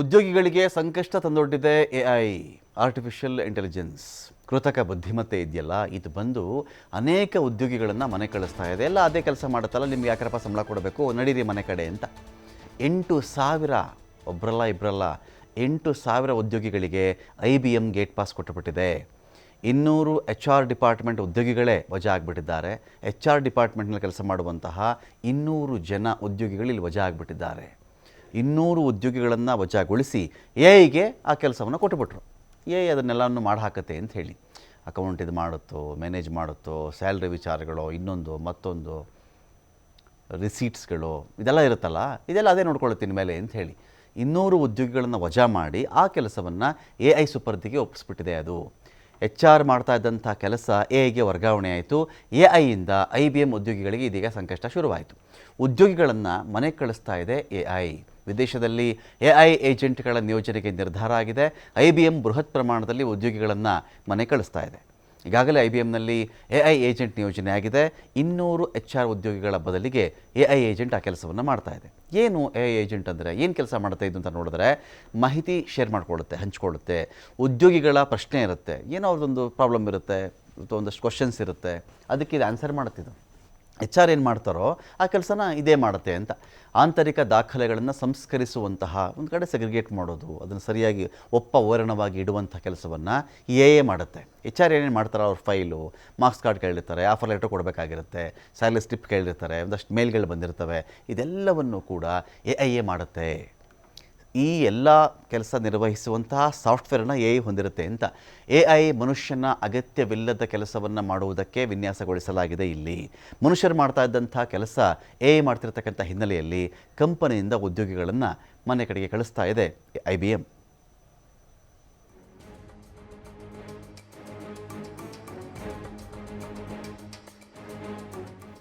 ಉದ್ಯೋಗಿಗಳಿಗೆ ಸಂಕಷ್ಟ ತಂದೊಡ್ಡಿದೆ ಎ ಐ ಆರ್ಟಿಫಿಷಿಯಲ್ ಇಂಟೆಲಿಜೆನ್ಸ್ ಕೃತಕ ಬುದ್ಧಿಮತ್ತೆ ಇದೆಯಲ್ಲ, ಇದು ಬಂದು ಅನೇಕ ಉದ್ಯೋಗಿಗಳನ್ನು ಮನೆ ಕಳಿಸ್ತಾ ಇದೆ. ಎಲ್ಲ ಅದೇ ಕೆಲಸ ಮಾಡುತ್ತಲ್ಲ, ನಿಮ್ಗೆ ಯಾಕರಪ್ಪ ಸಂಬಳ ಕೊಡಬೇಕು? ನಡೀರಿ ಮನೆ ಕಡೆ ಅಂತ. ಎಂಟು ಸಾವಿರ ಒಬ್ಬರಲ್ಲ ಇಬ್ಬರಲ್ಲ ಎಂಟು ಸಾವಿರ ಉದ್ಯೋಗಿಗಳಿಗೆ I B M gate pass ಕೊಟ್ಟುಬಿಟ್ಟಿದೆ. ಇನ್ನೂರು ಎಚ್ ಆರ್ ಡಿಪಾರ್ಟ್ಮೆಂಟ್ ಉದ್ಯೋಗಿಗಳೇ ವಜಾ ಆಗಿಬಿಟ್ಟಿದ್ದಾರೆ. ಎಚ್ ಆರ್ ಡಿಪಾರ್ಟ್ಮೆಂಟ್ನಲ್ಲಿ ಕೆಲಸ ಮಾಡುವಂತಹ ಇನ್ನೂರು ಜನ ಉದ್ಯೋಗಿಗಳು ಇಲ್ಲಿ ವಜಾ ಆಗಿಬಿಟ್ಟಿದ್ದಾರೆ. ಇನ್ನೂರು ಉದ್ಯೋಗಿಗಳನ್ನು ವಜಾಗೊಳಿಸಿ ಎ ಐಗೆ ಆ ಕೆಲಸವನ್ನು ಕೊಟ್ಟುಬಿಟ್ರು. ಎ ಐ ಅದನ್ನೆಲ್ಲವನ್ನು ಮಾಡಿ ಹಾಕತ್ತೆ ಅಂತ ಹೇಳಿ. ಅಕೌಂಟ್ ಇದು ಮಾಡುತ್ತೋ ಮ್ಯಾನೇಜ್ ಮಾಡುತ್ತೋ ಸ್ಯಾಲ್ರಿ ವಿಚಾರಗಳು, ಇನ್ನೊಂದು, ಮತ್ತೊಂದು ರಿಸೀಟ್ಸ್ಗಳು ಇದೆಲ್ಲ ಇರುತ್ತಲ್ಲ, ಇದೆಲ್ಲ ಅದೇ ನೋಡ್ಕೊಳ್ತೀನಿ ಮೇಲೆ ಅಂತ ಹೇಳಿ. ಇನ್ನೂರು ಉದ್ಯೋಗಿಗಳನ್ನು ವಜಾ ಮಾಡಿ ಆ ಕೆಲಸವನ್ನು ಎ ಐ ಸುಪರ್ದಿಗೆ ಒಪ್ಪಿಸ್ಬಿಟ್ಟಿದೆ ಅದು. ಎಚ್ ಆರ್ ಮಾಡ್ತಾ ಇದ್ದಂಥ ಕೆಲಸ ಎ ಐಗೆ ವರ್ಗಾವಣೆ ಆಯಿತು. ಎ ಐಯಿಂದ ಐ ಬಿ ಎಂ ಉದ್ಯೋಗಿಗಳಿಗೆ ಇದೀಗ ಸಂಕಷ್ಟ ಶುರುವಾಯಿತು. ಉದ್ಯೋಗಿಗಳನ್ನು ಮನೆಗೆ ಕಳಿಸ್ತಾ ಇದೆ ಎ ಐ ವಿದೇಶದಲ್ಲಿ ಎ ಐ ಏಜೆಂಟ್ಗಳ ನಿಯೋಜನೆಗೆ ನಿರ್ಧಾರ ಆಗಿದೆ. ಐ ಬಿ ಎಂ ಬೃಹತ್ ಪ್ರಮಾಣದಲ್ಲಿ ಉದ್ಯೋಗಿಗಳನ್ನು ಮನೆ ಕಳಿಸ್ತಾ ಇದೆ. ಈಗಾಗಲೇ ಐ ಬಿ ಎಂನಲ್ಲಿ ಎ ಐ ಏಜೆಂಟ್ ನಿಯೋಜನೆ ಆಗಿದೆ. ಇನ್ನೂರು ಎಚ್ ಆರ್ ಉದ್ಯೋಗಿಗಳ ಬದಲಿಗೆ ಎ ಐ ಏಜೆಂಟ್ ಆ ಕೆಲಸವನ್ನು ಮಾಡ್ತಾ ಇದೆ. ಏನು ಎ ಐ ಏಜೆಂಟ್ ಅಂದರೆ ಏನು ಕೆಲಸ ಮಾಡುತ್ತೆ ಇದು ಅಂತ ನೋಡಿದ್ರೆ ಮಾಹಿತಿ ಶೇರ್ ಮಾಡ್ಕೊಳ್ಳುತ್ತೆ, ಹಂಚ್ಕೊಳ್ಳುತ್ತೆ. ಉದ್ಯೋಗಿಗಳ ಪ್ರಶ್ನೆ ಇರುತ್ತೆ. ಏನೋ ಅವ್ರದ್ದೊಂದು ಪ್ರಾಬ್ಲಮ್ ಇರುತ್ತೆ, ಒಂದಷ್ಟು ಕ್ವಶನ್ಸ್ ಇರುತ್ತೆ. ಅದಕ್ಕೆ ಇದು ಆನ್ಸರ್ ಮಾಡುತ್ತಿದ್ದು ಎಚ್ ಆರ್ ಏನು ಮಾಡ್ತಾರೋ ಆ ಕೆಲಸನ ಇದೇ ಮಾಡುತ್ತೆ ಅಂತ. ಆಂತರಿಕ ದಾಖಲೆಗಳನ್ನು ಸಂಸ್ಕರಿಸುವಂತಹ ಒಂದು ಕಡೆ ಸೆಗ್ರಿಗೇಟ್ ಮಾಡೋದು, ಅದನ್ನು ಸರಿಯಾಗಿ ಒಪ್ಪ ಓರಣವಾಗಿ ಇಡುವಂಥ ಕೆಲಸವನ್ನು ಎ ಎ ಮಾಡುತ್ತೆ. ಎಚ್ ಆರ್ ಏನೇನು ಮಾಡ್ತಾರೆ ಅವ್ರ ಫೈಲು, ಮಾರ್ಕ್ಸ್ ಕಾರ್ಡ್ ಕೇಳಿರ್ತಾರೆ, ಆಫರ್ ಲೆಟರ್ ಕೊಡಬೇಕಾಗಿರುತ್ತೆ, ಸ್ಯಾಲರಿ ಸ್ಲಿಪ್ ಕೇಳಿರ್ತಾರೆ, ಒಂದಷ್ಟು ಮೇಲ್ಗಳು ಬಂದಿರ್ತವೆ, ಇದೆಲ್ಲವನ್ನು ಕೂಡ ಎ ಐ ಎ ಮಾಡುತ್ತೆ. ಈ ಎಲ್ಲ ಕೆಲಸ ನಿರ್ವಹಿಸುವಂತಹ ಸಾಫ್ಟ್ವೇರನ್ನು ಎ ಐ ಹೊಂದಿರುತ್ತೆ ಅಂತ. ಎ ಐ ಮನುಷ್ಯನ ಅಗತ್ಯವಿಲ್ಲದ ಕೆಲಸವನ್ನು ಮಾಡುವುದಕ್ಕೆ ವಿನ್ಯಾಸಗೊಳಿಸಲಾಗಿದೆ ಇಲ್ಲಿ. ಮನುಷ್ಯರು ಮಾಡ್ತಾ ಇದ್ದಂಥ ಕೆಲಸ ಎ ಐ ಮಾಡ್ತಿರ್ತಕ್ಕಂಥ ಹಿನ್ನೆಲೆಯಲ್ಲಿ ಕಂಪನಿಯಿಂದ ಉದ್ಯೋಗಿಗಳನ್ನು ಮನೆ ಕಡೆಗೆ ಕಳಿಸ್ತಾ ಇದೆ ಐ ಬಿ ಎಂ